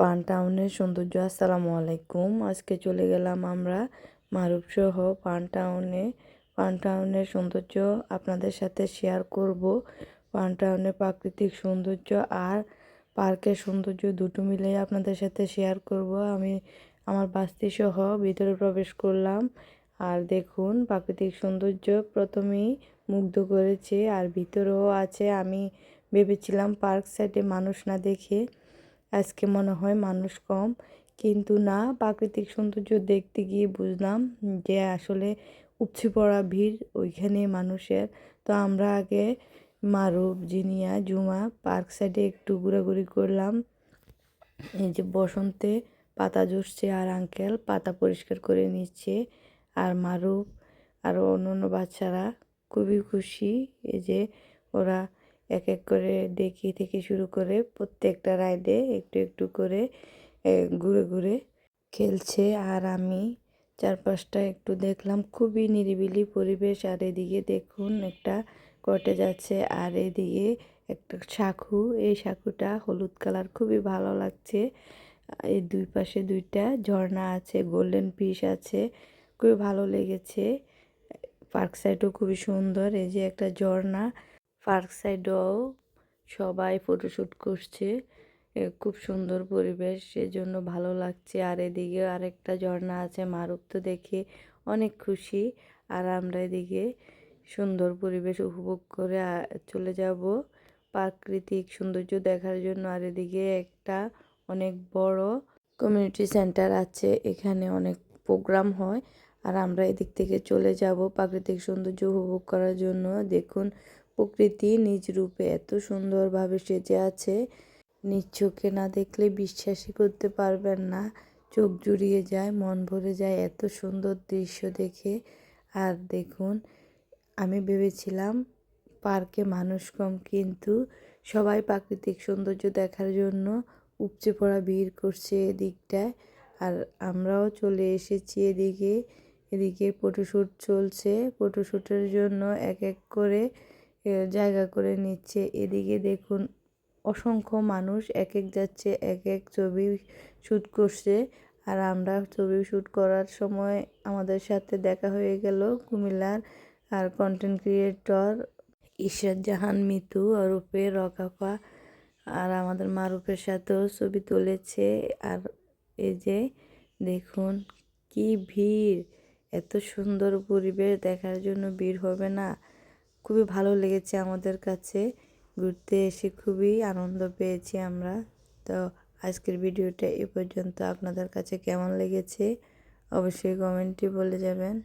Fun টাউনের সৌন্দর্য, আসসালামু আলাইকুম। আজকে চলে গেলাম আমরা মারুপ সহ ফান টাউনে। ফান টাউনের সৌন্দর্য আপনাদের সাথে শেয়ার করব। ফান টাউনের প্রাকৃতিক সৌন্দর্য আর পার্কের সৌন্দর্য দুটো মিলেই আপনাদের সাথে শেয়ার করব। আমি আমার বাস্তি সহ ভিতরে প্রবেশ করলাম। আর দেখুন, প্রাকৃতিক সৌন্দর্য প্রথমেই মুগ্ধ করেছে আর ভিতরেও আছে। আমি ভেবেছিলাম পার্ক সাইডে মানুষ না দেখে আজকে মনে হয় মানুষ কম। কিন্তু না, প্রাকৃতিক সৌন্দর্য দেখতে গিয়ে বুঝলাম যে আসলে উপচে পড়া ভিড় ওইখানে মানুষের। তো আমরা আগে মারুপ জিনিয়া, জুমা পার্ক সাইডে একটু ঘোরাঘুরি করলাম। এই যে বসন্তে পাতা জুসছে আর আঙ্কেল পাতা পরিষ্কার করে নিচ্ছে আর মারুপ আর অন্য অন্য বাচ্চারা খুবই খুশি। এই যে ওরা এক এক করে ডেকি থেকে শুরু করে প্রত্যেকটা রাইডে একটু একটু করে ঘুরে ঘুরে খেলছে। আর আমি চারপাশটা একটু দেখলাম, খুবই নিরিবিলি পরিবেশ। আর এদিকে দেখুন একটা কটে যাচ্ছে আর এদিকে একটা শাখু এই শাখুটা হলুদ কালার, খুবই ভালো লাগছে। এই দুই পাশে দুইটা ঝর্ণা আছে, গোল্ডেন ফিশ আছে, খুবই ভালো লেগেছে। পার্ক সাইডও খুবই সুন্দর, এই যে একটা ঝর্ণা। পার্ক সাইডেও সবাই ফটোশ্যুট করছে। খুব সুন্দর পরিবেশ, সেজন্য ভালো লাগছে। আর এদিকে আরেকটা ঝর্ণা আছে মারুপ তো দেখে অনেক খুশি। আর আমরা এদিকে সুন্দর পরিবেশ উপভোগ করে চলে যাব প্রাকৃতিক সৌন্দর্য দেখার জন্য। আর এদিকে একটা অনেক বড় কমিউনিটি সেন্টার আছে, এখানে অনেক প্রোগ্রাম হয়। আর আমরা এদিক থেকে চলে যাব প্রাকৃতিক সৌন্দর্য উপভোগ করার জন্য। দেখুন প্রকৃতি নিজ রূপে এত সুন্দরভাবে সেজে আছে। নিজ চোখে না দেখলে বিশ্বাসই করতে পারবেন না। চোখ জুড়িয়ে যায়, মন ভরে যায় এত সুন্দর দৃশ্য দেখে। আর দেখুন, আমি ভেবেছিলাম পার্কে মানুষ কম, কিন্তু সবাই প্রাকৃতিক সৌন্দর্য দেখার জন্য উপচে পড়া ভিড় করছে এদিকটায়। আর আমরাও চলে এসেছি এদিকে। এদিকে ফটোশ্যুট চলছে। ফটোশ্যুটের জন্য এক এক করে জায়গা করে নিচ্ছে। এদিকে দেখুন, অসংখ্য মানুষ এক এক যাচ্ছে এক এক ছবি শ্যুট করছে। আর আমরা ছবি শ্যুট করার সময় আমাদের সাথে দেখা হয়ে গেল কুমিল্লার আর কন্টেন্ট ক্রিয়েটর ঈশ্বর জাহান, মিতু রূপে রকাফা আর আমাদের মারুপের সাথেও ছবি তুলেছে। আর এই যে দেখুন, কি ভিড়! এত সুন্দর পরিবেশ দেখার জন্য ভিড় হবে না। খুবই ভালো লেগেছে আমাদের কাছে। ঘুরতে এসে খুবই আনন্দ পেয়েছি আমরা। তো আজকের ভিডিওটা এ পর্যন্ত। আপনাদের কাছে কেমন লেগেছে? অবশ্যই কমেন্টে বলে যাবেন।